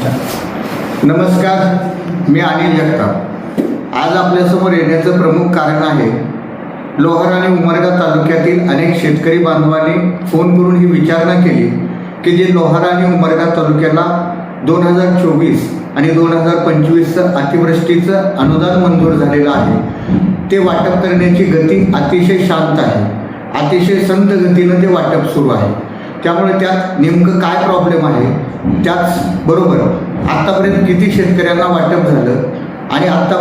नमस्कार. मी अनिल जगताप. आज आपल्यासमोर येण्याचं प्रमुख कारण आहे लोहार आणि उमरगा तालुक्यातील अनेक शेतकरी बांधवांनी फोन करून ही विचारणा केली की जे लोहार आणि उमरगा तालुक्याला दोन हजार चोवीस आणि दोन हजार पंचवीसचं अतिवृष्टीचं अनुदान मंजूर झालेलं आहे. ते वाटप करण्याची गती अतिशय शांत आहे. अतिशय संत गतीनं ते वाटप सुरू आहे. त्यामुळे त्यात नेमकं काय प्रॉब्लेम आहे? त्याचबरोबर आत्तापर्यंत किती शेतकऱ्यांना वाटप झालं आणि आत्ता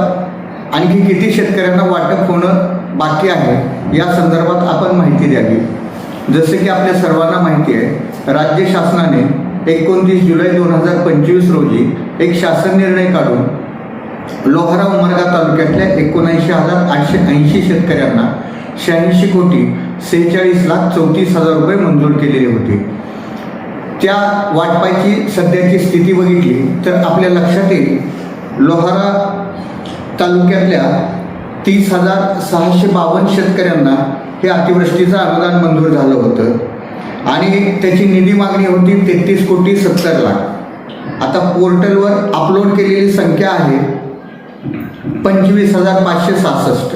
आणखी किती शेतकऱ्यांना वाटप होणं बाकी आहे या संदर्भात आपण माहिती द्यावी. जसे की आपल्या सर्वांना माहिती आहे राज्य शासनाने एकोणतीस जुलै दोन हजार पंचवीस रोजी एक शासन निर्णय काढून लोहारा उमरगा तालुक्यातल्या एकोणऐंशी हजार आठशे ऐंशी शेतकऱ्यांना शहाऐंशी कोटी सेहेचाळीस लाख चौतीस हजार रुपये मंजूर केलेले होते. त्या वाटपाची सध्याची स्थिती बघितली तर आपल्या लक्षात येईल लोहारा तालुक्यातल्या तीस हजार सहाशे बावन्न शेतकऱ्यांना हे अतिवृष्टीचं अनुदान मंजूर झालं होतं. आणि त्याची निधी मागणी होती तेहतीस कोटी सत्तर लाख. आता पोर्टलवर अपलोड केलेली संख्या आहे पंचवीस हजार पाचशे सहासष्ट.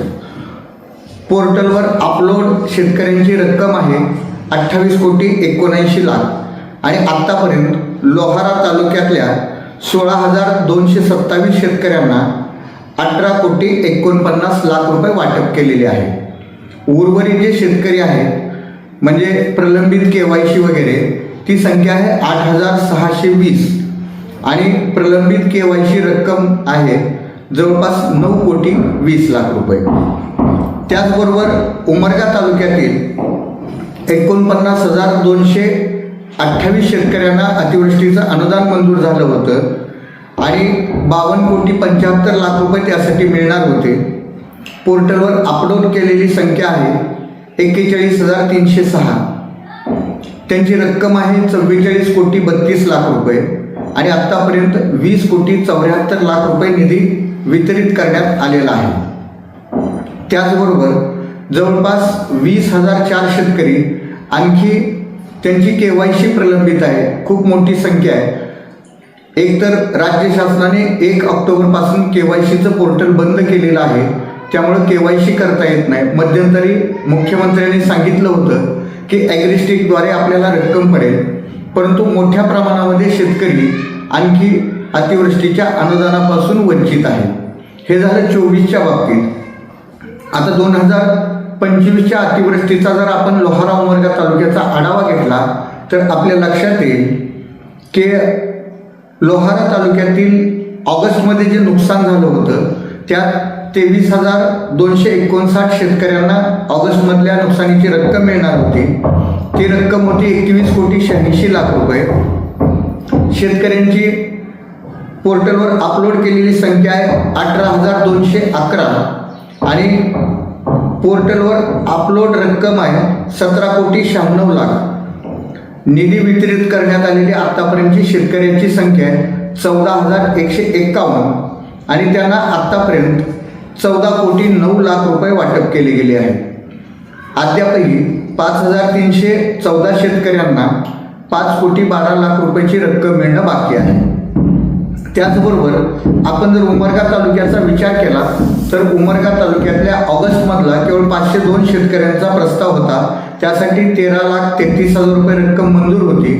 पोर्टलवर अपलोड शेतकऱ्यांची रक्कम आहे अठ्ठावीस कोटी एकोणऐंशी लाख. आणि आत्तापर्यंत लोहारा तालुक्यातल्या सोळा हजार दोनशे सत्तावीस शेतकऱ्यांना अठरा कोटी एकोणपन्नास लाख रुपये वाटप केलेले आहे. उर्वरित जे शेतकरी आहेत म्हणजे प्रलंबित के वाय सी वगैरे ती संख्या आहे आठ हजार सहाशे वीस. आणि प्रलंबित के वाय सी रक्कम आहे जवळपास नऊ कोटी वीस लाख रुपये. त्याचबरोबर उमरगा तालुक्यातील एकोणपन्नास हजार दोनशे अठ्ठावीस शेतकऱ्यांना अतिवृष्टीचं अनुदान मंजूर झालं होतं आणि बावन्न कोटी पंच्याहत्तर लाख रुपये त्यासाठी मिळणार होते. पोर्टलवर अपलोड केलेली संख्या आहे एक्केचाळीस हजार तीनशे सहा. त्यांची रक्कम आहे चव्वेचाळीस कोटी बत्तीस लाख रुपये आणि आत्तापर्यंत वीस कोटी चौऱ्याहत्तर लाख रुपये निधी वितरित करण्यात आलेला आहे. त्याचबरोबर जवळपास वीस हजार चार शेतकरी आणखी त्यांची के वाय सी प्रलंबित आहे. खूप मोठी संख्या आहे. एकतर राज्य शासनाने एक ऑक्टोबरपासून के वाय सीचं पोर्टल बंद केलेलं आहे. त्यामुळं के वाय सी करता येत नाही. मध्यंतरी मुख्यमंत्र्यांनी सांगितलं होतं की ॲग्रिस्टिकद्वारे आपल्याला रक्कम पडेल. परंतु मोठ्या प्रमाणामध्ये शेतकरी आणखी अतिवृष्टीच्या अनुदानापासून वंचित आहे हे झालं चोवीसच्या बाबतीत. आता दोन हजार पंचवीसच्या अतिवृष्टीचा जर आपण लोहारा उमरगा तालुक्याचा आढावा घेतला तर आपल्या लक्षात येईल की लोहारा तालुक्यातील ऑगस्टमध्ये जे नुकसान झालं होतं त्यात तेवीस हजार दोनशे एकोणसाठ शेतकऱ्यांना ऑगस्टमधल्या नुकसानीची रक्कम मिळणार होती. ती रक्कम होती एकवीस कोटी शहाऐंशी लाख रुपये. शेतकऱ्यांची पोर्टलवर अपलोड केलेली संख्या आहे अठरा हजार दोनशे अकरा. आणि पोर्टलवर अपलोड रक्कम आहे सतरा कोटी शहाण्णव लाख. निधी वितरित करण्यात आलेली आत्तापर्यंतची शेतकऱ्यांची संख्या आहे चौदा हजार एकशे एक्कावन्न आणि त्यांना आत्तापर्यंत चौदा कोटी नऊ लाख रुपये वाटप केले गेले आहे. अद्यापही पाच हजार तीनशे चौदा शेतकऱ्यांना पाच कोटी बारा लाख रुपयाची रक्कम मिळणं बाकी आहे. त्याचबरोबर आपण जर उमरगा तालुक्याचा विचार केला तर उमरगा तालुक्यातल्या ऑगस्टमधला केवळ पाचशे दोन शेतकऱ्यांचा प्रस्ताव होता. त्यासाठी तेरा लाख तेहतीस हजार रुपये रक्कम मंजूर होती.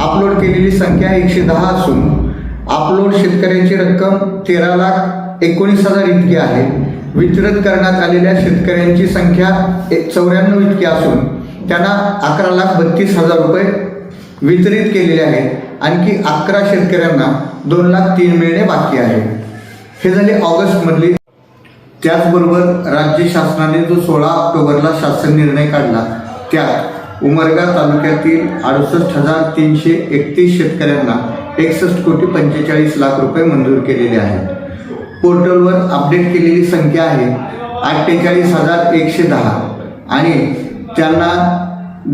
अपलोड केलेली संख्या एकशे दहा असून अपलोड शेतकऱ्यांची रक्कम तेरा लाख एकोणीस हजार इतकी आहे. वितरित करण्यात आलेल्या शेतकऱ्यांची संख्या एक चौऱ्याण्णव इतकी असून त्यांना अकरा लाख बत्तीस हजार रुपये वितरित केलेले आहेत. आणखी अकरा शेतकऱ्यांना दोन लाख तीन मिळणे बाकी आहे. हे झाले ऑगस्टमधली. त्याचबरोबर राज्य शासनाने जो सोळा ऑक्टोबरला शासन निर्णय काढला त्यात उमरगा तालुक्यातील अडुसष्ट हजार तीनशे एकतीस शेतकऱ्यांना एकसष्ट कोटी पंचेचाळीस लाख रुपये मंजूर केलेले आहेत. पोर्टलवर अपडेट केलेली संख्या आहे अठ्ठेचाळीस हजार एकशे दहा आणि त्यांना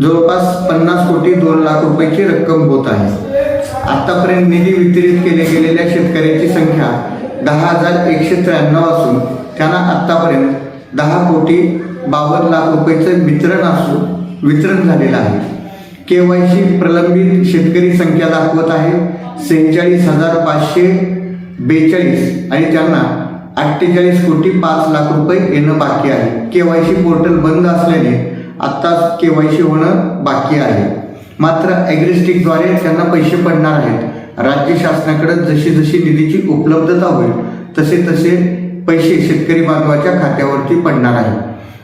जवळपास पन्नास कोटी दोन लाख रुपयाची रक्कम होत आहे. आतापर्यंत निधी वितरित केले गेलेल्या शेतकऱ्यांची संख्या दहा हजार एकशे त्र्याण्णव असून त्यांना आत्तापर्यंत दहा कोटी बावन्न लाख रुपयाचं वितरण असून वितरण झालेलं आहे. के वाय सी प्रलंबित शेतकरी संख्या दाखवत आहे. सेहेचाळीस हजार पाचशे बेचाळीस आणि त्यांना अठ्ठेचाळीस कोटी पाच लाख रुपये येणं बाकी आहे. के वाय सी पोर्टल बंद असल्याने आत्ताच के वाय सी होणं बाकी आहे. मात्र ॲग्रिस्टिकद्वारे त्यांना पैसे पडणार आहेत. राज्य शासनाकडे जशी जशी निधीची उपलब्धता होईल तसे तसे पैसे शेतकरी बांधवाच्या खात्यावरती पडणार आहे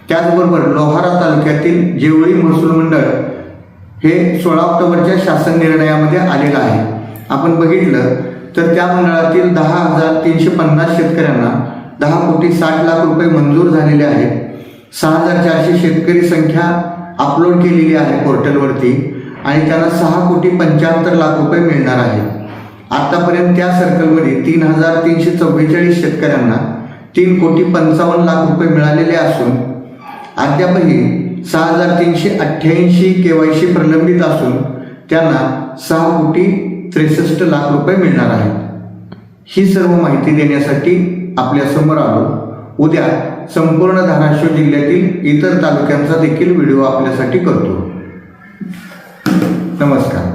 त्याचबरोबर लोहारा तालुक्यातील जेवळी महसूल मंडळ हे सोळा ऑक्टोबरच्या शासन निर्णयामध्ये आलेलं आहे. आपण बघितलं तर त्या मंडळातील दहा हजार तीनशे पन्नास शेतकऱ्यांना दहा कोटी साठ लाख रुपये मंजूर झालेले आहेत. सहा हजार चारशे शेतकरी संख्या अपलोड केलेली आहे पोर्टलवरती आणि त्यांना सहा कोटी पंच्याहत्तर लाख रुपये मिळणार आहेत आतापर्यंत त्या सर्कलमध्ये तीन हजार तीनशे चव्वेचाळीस शेतकऱ्यांना तीन कोटी पंचावन्न लाख रुपये मिळालेले असून अद्यापही सहा हजार तीनशे अठ्ठ्याऐंशी के वाय सी प्रलंबित असून त्यांना सहा कोटी त्रेसष्ट लाख रुपये मिळणार आहेत. ही सर्व माहिती देण्यासाठी आपल्यासमोर आलो. उद्या संपूर्ण धाराशिव जिल्ह्यातील इतर तालुक्यांचा देखील व्हिडिओ आपल्यासाठी करतो. नमस्कार.